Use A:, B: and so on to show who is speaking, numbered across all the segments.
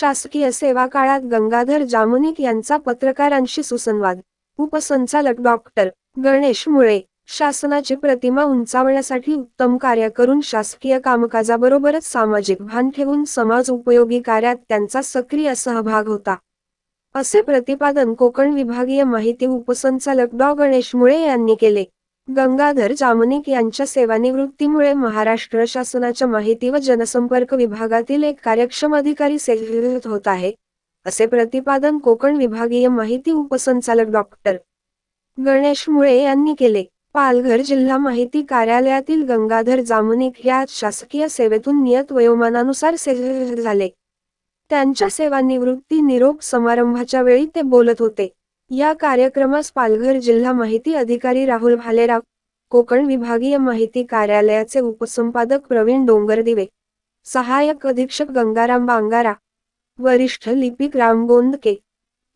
A: शासकीय सेवा काळात गंगाधर जामुनिक यांचा पत्रकारांशी सुसंवाद. उपसंचालक डॉक्टर गणेश मुळे शासनाची प्रतिमा उंचावण्यासाठी उत्तम कार्य करून शासकीय कामकाजाबरोबरच सामाजिक भान ठेवून समाज उपयोगी कार्यात त्यांचा सक्रिय सहभाग होता. असे प्रतिपादन कोकण विभागीय माहिती उपसंचालक डॉ गणेश मुळे यांनी केले. गंगाधर जामनिक यांच्या सेवानिवृत्तीमुळे महाराष्ट्र शासनाच्या माहिती व जनसंपर्क विभागातील एक कार्यक्षम अधिकारी सेवेत होत आहे असे प्रतिपादन कोकण विभागीय माहिती उपसंचालक डॉक्टर गणेश मुळे यांनी केले. पालघर जिल्हा माहिती कार्यालयातील गंगाधर जामनिक या शासकीय सेवेतून नियत वयोमानानुसार सेवेत झाले. त्यांच्या सेवानिवृत्ती निरोप समारंभाच्या वेळी ते बोलत होते. या कार्यक्रमास पालघर जिल्हा माहिती अधिकारी राहुल भालेराव कोकण विभागीय माहिती कार्यालयाचे उपसंपादक प्रवीण डोंगरदिवे सहाय्यक अधीक्षक गंगाराम बांगारा वरिष्ठ लिपिक राम गोंदके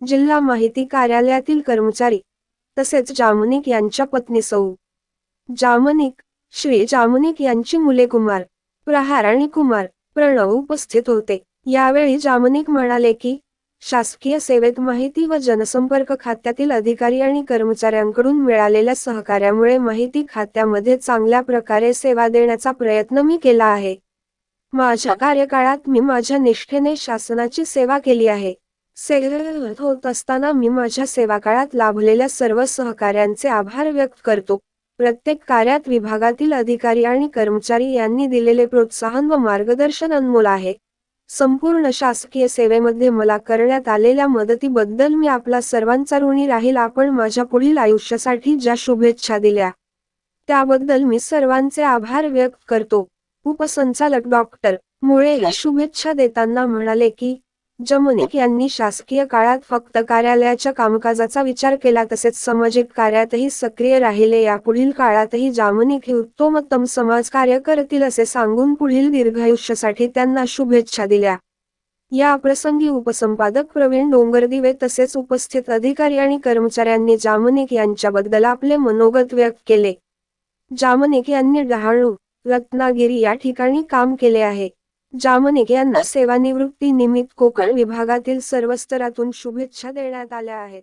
A: जिल्हा माहिती कार्यालयातील कर्मचारी तसेच जामनिक यांच्या पत्नी सौ. जामनिक श्री जामनिक यांची मुले कुमार प्रहार आणि कुमार प्रणव उपस्थित होते. यावेळी जामनिक म्हणाले की शासकीय सेवेत माहिती व जनसंपर्क खात्यातील अधिकारी आणि कर्मचाऱ्यांकडून मिळालेल्या सहकार्यामुळे माहिती खात्यामध्ये चांगल्या प्रकारे सेवा देण्याचा प्रयत्न मी केला आहे. माझ्या कार्यकाळात मी माझ्या निष्ठेने शासनाची सेवा केली आहे. सेवेत होत असताना मी माझ्या सेवाकाळात लाभलेल्या सर्व सहकाऱ्यांचे आभार व्यक्त करतो. प्रत्येक कार्यात विभागातील अधिकारी आणि कर्मचारी यांनी दिलेले प्रोत्साहन व मार्गदर्शन अनमोल आहे. संपूर्ण शासकीय सेवेमध्ये मला करण्यात आलेल्या मदतीबद्दल मी आपला सर्वांचा ऋणी राहील आपण माझ्या पुढील आयुष्यासाठी ज्या शुभेच्छा दिल्या. त्याबद्दल मी सर्वांचे आभार व्यक्त करतो. उपसंचालक डॉक्टर मुळे या शुभेच्छा देताना म्हणाले की जमुनिक यांनी शासकीय काळात फक्त कार्यालयाच्या कामकाजाचा विचार केला तसेच सामाजिक कार्यातही सक्रिय राहिले. यापुढील काळातही जामनिक हे उत्तमोत्तम समाजकार्य करतील असे सांगून पुढील दीर्घायुष्यासाठी त्यांना शुभेच्छा दिल्या. या प्रसंगी उपसंपादक प्रवीण डोंगरदिवे तसेच उपस्थित अधिकारी आणि कर्मचाऱ्यांनी जामनिक यांच्याबद्दल आपले मनोगत व्यक्त केले. जामनिक यांनी डहाणू रत्नागिरी या ठिकाणी काम केले आहे. जामनिक यांना सेवानिवृत्ती निमित्त कोकण विभागातील सर्व स्तरातून शुभेच्छा देण्यात आल्या आहेत.